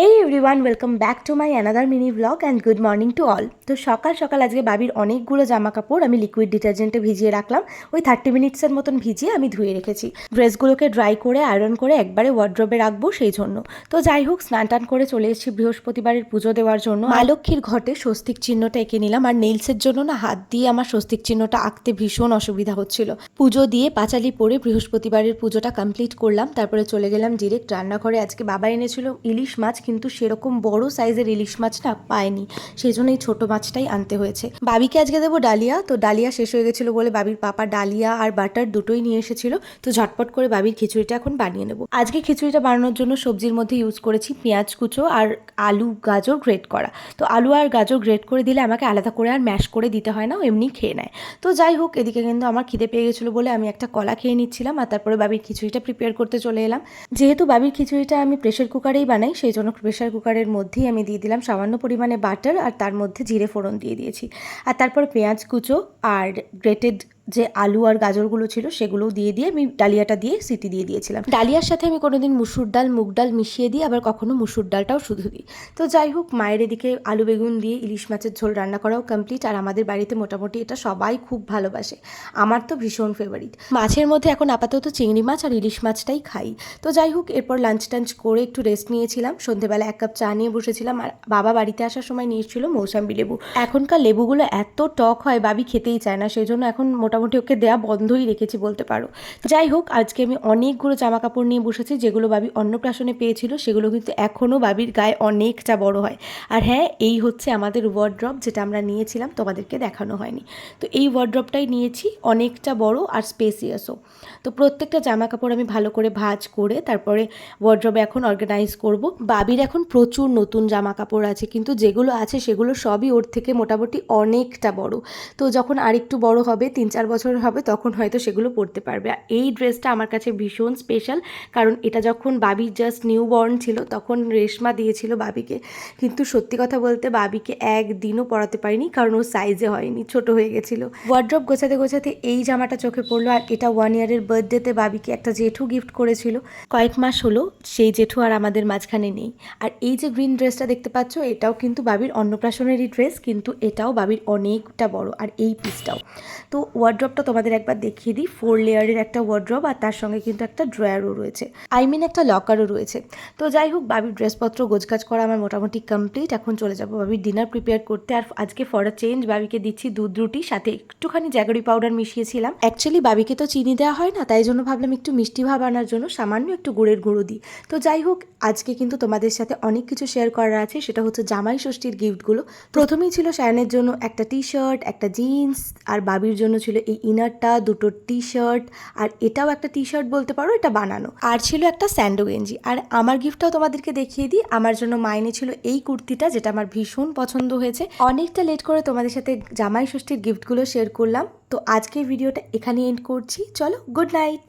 Hey everyone welcome back to my another mini blog and good morning to all তো সকাল সকাল আজকে বাবির অনেকগুলো জামা কাপড় আমি লিকুইড ডিটারজেন্টে ভিজিয়ে রাখলাম। ওই থার্টি মিনিটসের মতন ভিজিয়ে আমি ধুয়ে রেখেছি। ড্রেসগুলোকে ড্রাই করে আয়রন করে একবারে ওয়ার্ড্রবে রাখব সেই জন্য। তো যাই হোক, স্নান টান করে চলে এসেছি বৃহস্পতিবারের পুজো দেওয়ার জন্য। মা লক্ষ্মীর ঘটে স্বস্তিক চিহ্নটা এঁকে নিলাম। আর নেইলসের জন্য না, হাত দিয়ে আমার স্বস্তিক চিহ্নটা আঁকতে ভীষণ অসুবিধা হচ্ছিল। পুজো দিয়ে পাঁচালি পরে বৃহস্পতিবারের পুজোটা কমপ্লিট করলাম। তারপরে চলে গেলাম ডিরেক্ট রান্নাঘরে। আজকে বাবা এনেছিল ইলিশ মাছ কিন্তু সেরকম বড় সাইজের ইলিশ মাছটা পায়নি। সেই জন্য এই ছোটো মাছটাই আনতে হয়েছে। বাবিকে আজকে দেবো ডালিয়া। তো ডালিয়া শেষ হয়ে গেছিল বলে বাবির পাপা ডালিয়া আর বাটার দুটোই নিয়ে এসেছিল। তো ঝটপট করে বাবির খিচুড়িটা এখন বানিয়ে নেব। আজকে খিচুড়িটা বানানোর জন্য সবজির মধ্যে ইউজ করেছি পেঁয়াজ কুচো আর আলু, গাজর গ্রেট করা। তো আলু আর গাজর গ্রেট করে দিলে আমাকে আলাদা করে আর ম্যাশ করে দিতে হয় না এমনি খেয়ে নেয়। তো যাই হোক, এদিকে কিন্তু আমার খিদে পেয়ে গেছিল বলে আমি একটা কলা খেয়ে নিচ্ছিলাম আর তারপরে বাবির খিচুড়িটা প্রিপেয়ার করতে চলে এলাম। যেহেতু বাবির খিচুড়িটা আমি প্রেশার কুকারেই বানাই, সেই জন্য প্রেশার কুকারের মধ্যেই আমি দিয়ে দিলাম সামান্য পরিমাণে বাটার আর তার মধ্যে জিরে ফোড়ন দিয়ে দিয়েছি। আর তারপর পেঁয়াজ কুচো আর গ্রেটেড যে আলু আর গাজরগুলো ছিল সেগুলোও দিয়ে দিয়ে আমি ডালিয়াটা দিয়ে সিটি দিয়ে দিয়েছিলাম। ডালিয়ার সাথে আমি কোনোদিন মুসুর ডাল, মুগ ডাল মিশিয়ে দিই, আবার কখনো মুসুর ডালটাও শুধু দিই। তো যাই হোক, মায়ের এদিকে আলু বেগুন দিয়ে ইলিশ মাছের ঝোল রান্না করাও কমপ্লিট আর আমাদের বাড়িতে মোটামুটি এটা সবাই খুব ভালোবাসে। আমার তো ভীষণ ফেভারিট মাছের মধ্যে এখন আপাতত চিংড়ি মাছ আর ইলিশ মাছটাই খাই। তো যাই হোক, এরপর লাঞ্চ টাঞ্চ করে একটু রেস্ট নিয়েছিলাম। সন্ধেবেলা এক কাপ চা নিয়ে বসেছিলাম, আর বাবা বাড়িতে আসার সময় নিয়ে এসেছিল মৌসাম্বি লেবু। এখনকার লেবুগুলো এত টক হয়, বাবি খেতেই চায় না সেই জন্য এখন মোটামুটি ওকে দেয়া বন্ধই রেখেছি বলতে পারো। যাই হোক, আজকে আমি অনেকগুলো জামা কাপড় নিয়ে বসেছি, যেগুলো বাবি অন্নপ্রাশনে পেয়েছিল, সেগুলো কিন্তু এখনও বাবির গায়ে অনেকটা বড় হয়। আর হ্যাঁ এই হচ্ছে আমাদের ওয়ার্ড্রপ যেটা আমরা নিয়েছিলাম, তোমাদেরকে দেখানো হয়নি। তো এই ওয়ার্ড্রপটাই নিয়েছি, অনেকটা বড় আর স্পেসিয়াসও তো প্রত্যেকটা জামা কাপড় আমি ভালো করে ভাজ করে তারপরে ওয়ার্ড্রবে এখন অর্গানাইজ করব। বাবির এখন প্রচুর নতুন জামা কাপড় আছে, কিন্তু যেগুলো আছে সেগুলো সবই ওর থেকে মোটামুটি অনেকটা বড়। তো যখন আরেকটু বড় হবে, তিন চার বছর হবে, তখন হয়তো সেগুলো পরতে পারবে। এই ড্রেসটা আমার কাছে ভীষণ স্পেশাল কারণ এটা যখন বাবির জাস্ট নিউ বর্ন ছিল, তখন রেশমা দিয়েছিল বাবিকে। কিন্তু সত্যি কথা বলতে বাবিকে একদিনও পরাতে পারিনি, কারণ ও সাইজে হয়নি, ছোট হয়ে গেছিল। ওয়ার্ড্রপ গোছাতে গোছাতে এই জামাটা চোখে পড়ল, আর এটা ওয়ান ইয়ারের বার্থডেতে বাবিকে একটা জেঠু গিফট করেছিল। কয়েক মাস হলো, সেই জেঠু আর আমাদের মাঝখানে নেই। আর এই যে গ্রিন ড্রেসটা দেখতে পাচ্ছ, এটাও কিন্তু বাবির অন্নপ্রাশনেরই ড্রেস কিন্তু এটাও বাবির অনেকটা বড়, আর এই পিসটাও তো ওয়ার্ড্রপটা তোমাদের একবার দেখিয়ে দিই। ফোর লেয়ারের একটা ওয়ার্ড্রপ আর তার সঙ্গে কিন্তু একটা ড্রয়ারও রয়েছে। আই মিন একটা লকারও রয়েছে। তো যাই হোক, বাবির ড্রেসপত্র, গোছগাছ করা আমার মোটামুটি কমপ্লিট এখন চলে যাব বাবির ডিনার প্রিপেয়ার করতে। আর আজকে ফর আ চেঞ্জ বাবিকে দিচ্ছি দুধ, রুটি, সাথে একটুখানি জ্যাগরি পাউডার মিশিয়েছিলাম। অ্যাকচুয়ালি বাবিকে তো চিনি দেওয়া হয় না, তাই জন্য ভাবলাম একটু মিষ্টি ভাব আনার জন্য সামান্য একটু গুড়ের গুঁড়ো দিই। তো যাই হোক, আজকে কিন্তু তোমাদের সাথে অনেক কিছু শেয়ার করার আছে। সেটা হচ্ছে জামাই ষষ্ঠীর গিফটগুলো প্রথমেই ছিল শায়নের জন্য একটা টি শার্ট একটা জিন্স আর বাবির জন্য ছিল এই ইনারটা, দুটো টি শার্ট আর এটাও একটা টি শার্ট বলতে পারো, এটা বানানো। আর ছিল একটা স্যান্ডো গেঞ্জি। আর আমার গিফটটাও তোমাদেরকে দেখিয়ে দিই। আমার জন্য মাইনে ছিল এই কুর্তিটা, যেটা আমার ভীষণ পছন্দ হয়েছে। অনেকটা লেট করে তোমাদের সাথে জামাই ষষ্ঠীর গিফটগুলো শেয়ার করলাম। তো আজকের ভিডিওটা এখানে এন্ড করছি। চলো গুড নাইট